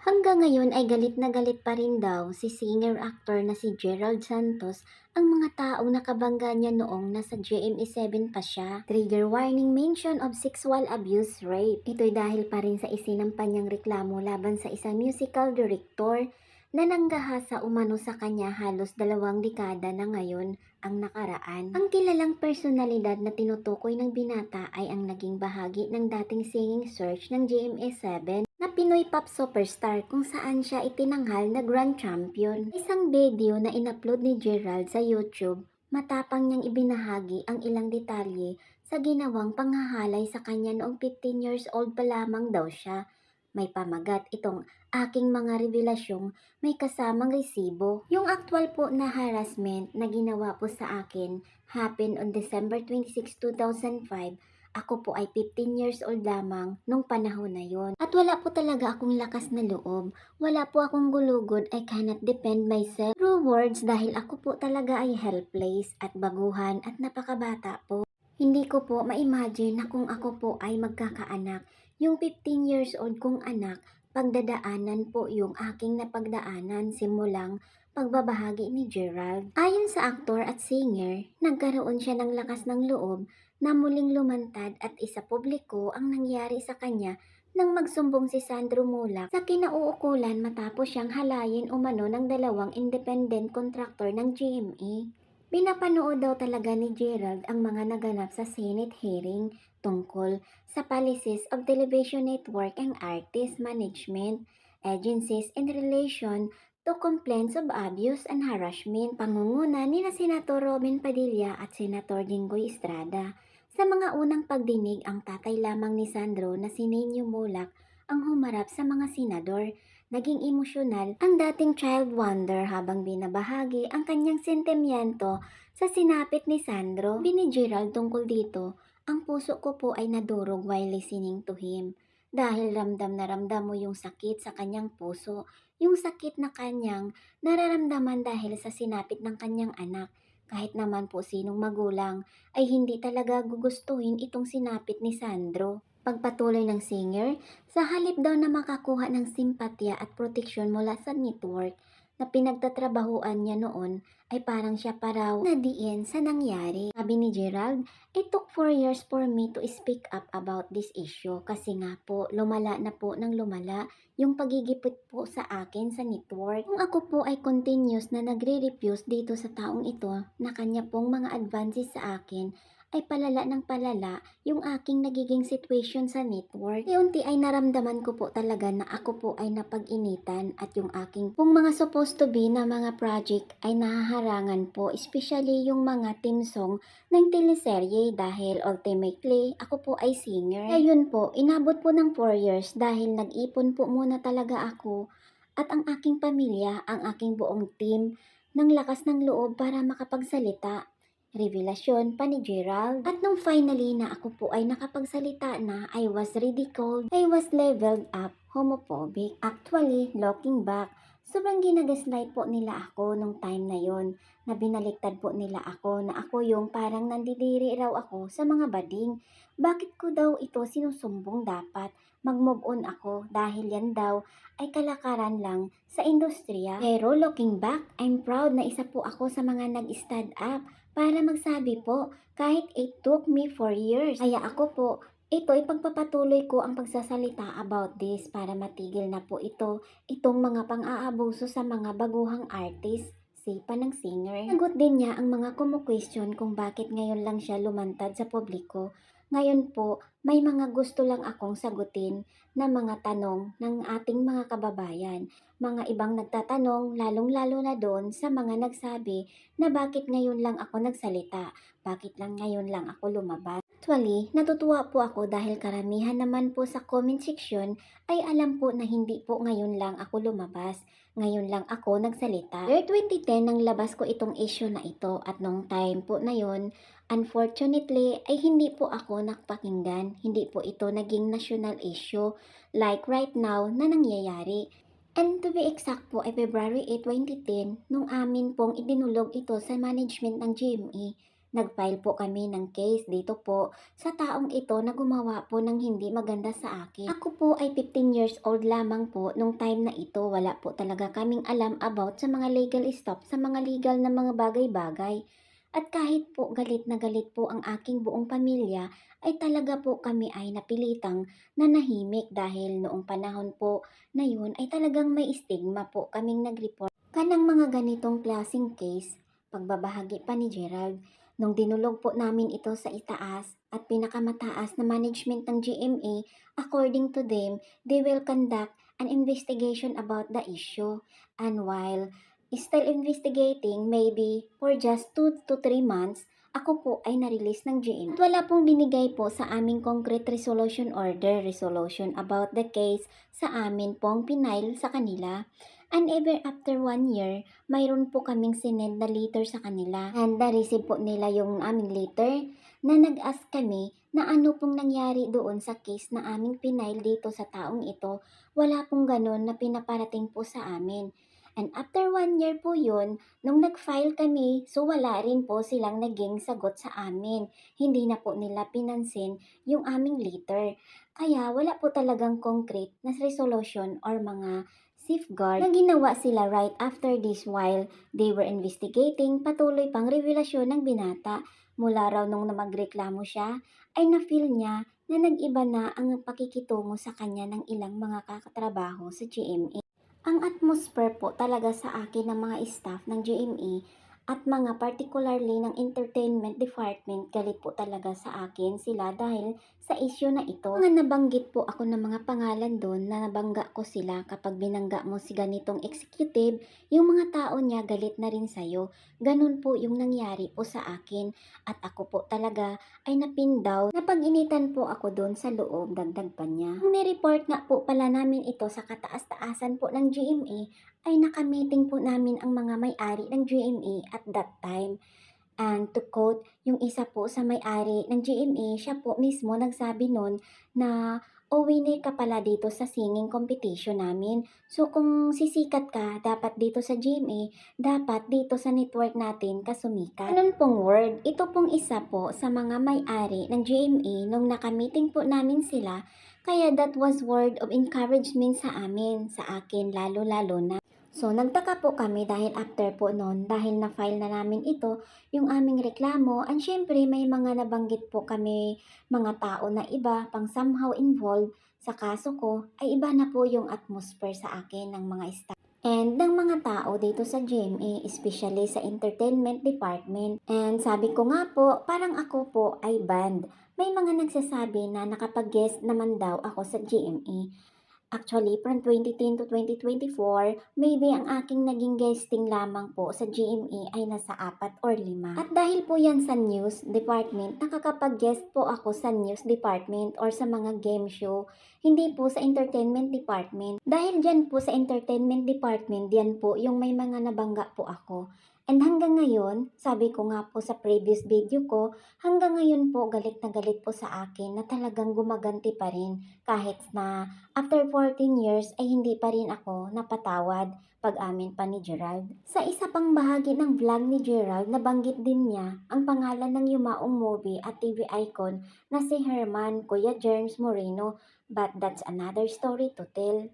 Hanggang ngayon ay galit na galit pa rin daw si singer-actor na si Gerald Santos ang mga taong nakabangga niya noong nasa GMA7 pa siya. Trigger warning mention of sexual abuse rape. Ito'y dahil pa rin sa isinampan niyang reklamo laban sa isang musical director na nanggahasa umano sa kanya halos dalawang dekada na ngayon ang nakaraan. Ang kilalang personalidad na tinutukoy ng binata ay ang naging bahagi ng dating singing search ng GMA7 na Pinoy pop superstar kung saan siya itinanghal na grand champion. Isang video na inupload ni Gerald sa YouTube, matapang niyang ibinahagi ang ilang detalye sa ginawang panghahalay sa kanya noong 15 years old pa lamang daw siya. May pamagat itong aking mga revelasyong may kasamang resibo. Yung actual po na harassment na ginawa po sa akin happened on December 26, 2005 ako po ay 15 years old lamang nung panahon na yon. At wala po talaga akong lakas na loob. Wala po akong gulugod. I cannot defend myself through words dahil ako po talaga ay helpless at baguhan at napakabata po. Hindi ko po ma-imagine na kung ako po ay magkakaanak. Yung 15 years old kong anak, pagdadaanan po yung aking napagdaanan simulang pagbabahagi ni Gerald. Ayon sa aktor at singer, nagkaroon siya ng lakas ng loob na muling lumantad at isa publiko ang nangyari sa kanya nang magsumbong si Sandro Mulak sa kinauukulan matapos siyang halayin umano ng dalawang independent contractor ng GMA. Pinapanood daw talaga ni Gerald ang mga naganap sa Senate hearing tungkol sa policies of television network and artist management agencies in relation to complaints of abuse and harassment pangunguna ni na Senator Robin Padilla at Senator Jinggoy Estrada. Sa mga unang pagdinig, ang tatay lamang ni Sandro na si Nenyo Mulak ang humarap sa mga senador. Naging emosyonal ang dating child wonder habang binabahagi ang kanyang sentimiento sa sinapit ni Sandro. Bini Gerald tungkol dito, ang puso ko po ay nadurog while listening to him. Dahil ramdam na ramdam mo yung sakit sa kanyang puso, yung sakit na kanyang nararamdaman dahil sa sinapit ng kanyang anak. Kahit naman po sinong magulang ay hindi talaga gugustuhin itong sinapit ni Sandro. Pagpatuloy ng singer, sa halip daw na makakuha ng simpatya at proteksyon mula sa network na pinagtatrabahuan niya noon ay parang siya pa raw na diin sa nangyari. Sabi ni Gerald, It took 4 years for me to speak up about this issue kasi nga po lumala na po ng lumala yung pagigipit po sa akin sa network. Kung ako po ay continuous na nagre-refuse dito sa taong ito na kanya pong mga advances sa akin, ay palala ng palala yung aking nagiging situation sa network. Unti ay naramdaman ko po talaga na ako po ay napag-initan at yung aking pong mga supposed to be na mga project ay nahaharangan po, especially yung mga team song ng teleserye dahil ultimately ako po ay singer. Ngayon po, inabot po ng 4 years dahil nag-ipon po muna talaga ako at ang aking pamilya, ang aking buong team, ng lakas ng loob para makapagsalita revelasyon pa ni Gerald. At nung finally na ako po ay nakapagsalita na, I was ridiculed, I was leveled up, homophobic. Actually, looking back, sobrang ginagaslight po nila ako nung time na yon na binaliktad po nila ako na ako yung parang nandidiri raw ako sa mga bading. Bakit ko daw ito sinusumbong dapat? Mag-move on ako dahil yan daw ay kalakaran lang sa industriya. Pero looking back, I'm proud na isa po ako sa mga nag-stand up para magsabi po kahit it took me 4 years. Kaya ako po, ito ipagpapatuloy ko ang pagsasalita about this para matigil na po ito, itong mga pang-aabuso sa mga baguhang artist sipa ng singer. Nagot din niya ang mga kumu-question kung bakit ngayon lang siya lumantad sa publiko. Ngayon po, may mga gusto lang akong sagutin na mga tanong ng ating mga kababayan. Mga ibang nagtatanong, lalong-lalo na doon sa mga nagsabi na bakit ngayon lang ako nagsalita, bakit lang ngayon lang ako lumabas. Actually, natutuwa po ako dahil karamihan naman po sa comment section ay alam po na hindi po ngayon lang ako lumabas. Ngayon lang ako nagsalita. Year 2010 nang labas ko itong issue na ito at nung time po na yon, unfortunately ay hindi po ako nakpakinggan. Hindi po ito naging national issue like right now na nangyayari. And to be exact po ay February 8, 2010 nung amin pong idinulog ito sa management ng GMA nag-file po kami ng case dito po sa taong ito na gumawa po ng hindi maganda sa akin. Ako po ay 15 years old lamang po nung time na ito. Wala po talaga kaming alam about sa mga legal stuff, sa mga legal na mga bagay-bagay. At kahit po galit na galit po ang aking buong pamilya, ay talaga po kami ay napilitang nanahimik dahil noong panahon po na yun ay talagang may stigma po kaming nag-report. Kanang mga ganitong klaseng case, pagbabahagi pa ni Gerald, nung dinulog po namin ito sa itaas at pinakamataas na management ng GMA, according to them, they will conduct an investigation about the issue. And while still investigating, maybe for just 2 to 3 months, ako po ay na-release ng GM. At wala pong binigay po sa aming concrete resolution order, resolution about the case sa amin pong pinail sa kanila. And ever after one year, mayroon po kaming sinend na letter sa kanila. And na-receive po nila yung aming letter na nag-ask kami na ano pong nangyari doon sa case na aming pinail dito sa taong ito. Wala pong ganon na pinaparating po sa amin. And after one year po yun, nung nag-file kami, so wala rin po silang naging sagot sa amin. Hindi na po nila pinansin yung aming letter. Kaya wala po talagang concrete na resolution or mga safeguard na ginawa sila right after this while they were investigating patuloy pang revelasyon ng binata. Mula raw nung na magreklamo siya, ay na-feel niya na nag-iba na ang pakikitungo sa kanya ng ilang mga kakatrabaho sa GMA. Ang atmosphere po talaga sa akin ng mga staff ng GMA at mga particularly ng entertainment department galit po talaga sa akin sila dahil sa issue na ito. Mga nabanggit po ako ng mga pangalan doon na nabangga ko sila kapag binangga mo si ganitong executive, yung mga tao niya galit na rin sa'yo. Ganun po yung nangyari po sa akin at ako po talaga ay napindaw. Napag-initan po ako doon sa loob, dagdag pa niya. Nung nireport nga po pala namin ito sa kataas-taasan po ng GMA, ay nakamiting po namin ang mga may-ari ng GMA at that time. And to quote, yung isa po sa may-ari ng GMA, siya po mismo nagsabi nun na o winner ka pala dito sa singing competition namin. So kung sisikat ka, dapat dito sa GMA, dapat dito sa network natin ka sumikat. Ganun pong word, ito pong isa po sa mga may-ari ng GMA nung nakamiting po namin sila, kaya that was word of encouragement sa amin, sa akin lalo-lalo na. So, nagtaka po kami dahil after po noon, dahil na-file na namin ito, yung aming reklamo, and syempre may mga nabanggit po kami mga tao na iba pang somehow involved sa kaso ko, ay iba na po yung atmosphere sa akin ng mga staff. And ng mga tao dito sa GMA, especially sa entertainment department. And sabi ko nga po, parang ako po ay band. May mga nagsasabi na nakapag-guest naman daw ako sa GMA. Actually, from 2010 to 2024, maybe ang aking naging guesting lamang po sa GMA ay nasa apat or lima. At dahil po yan sa news department, nakakapag-guest po ako sa news department or sa mga game show, hindi po sa entertainment department. Dahil dyan po sa entertainment department, diyan po yung may mga nabangga po ako. And hanggang ngayon, sabi ko nga po sa previous video ko, hanggang ngayon po galit na galit po sa akin na talagang gumaganti pa rin kahit na after 14 years ay hindi pa rin ako napatawad pag-amin pa ni Gerald. Sa isa pang bahagi ng vlog ni Gerald, nabanggit din niya ang pangalan ng yumaong movie at TV icon na si Herman Kuya Germs Moreno but that's another story to tell.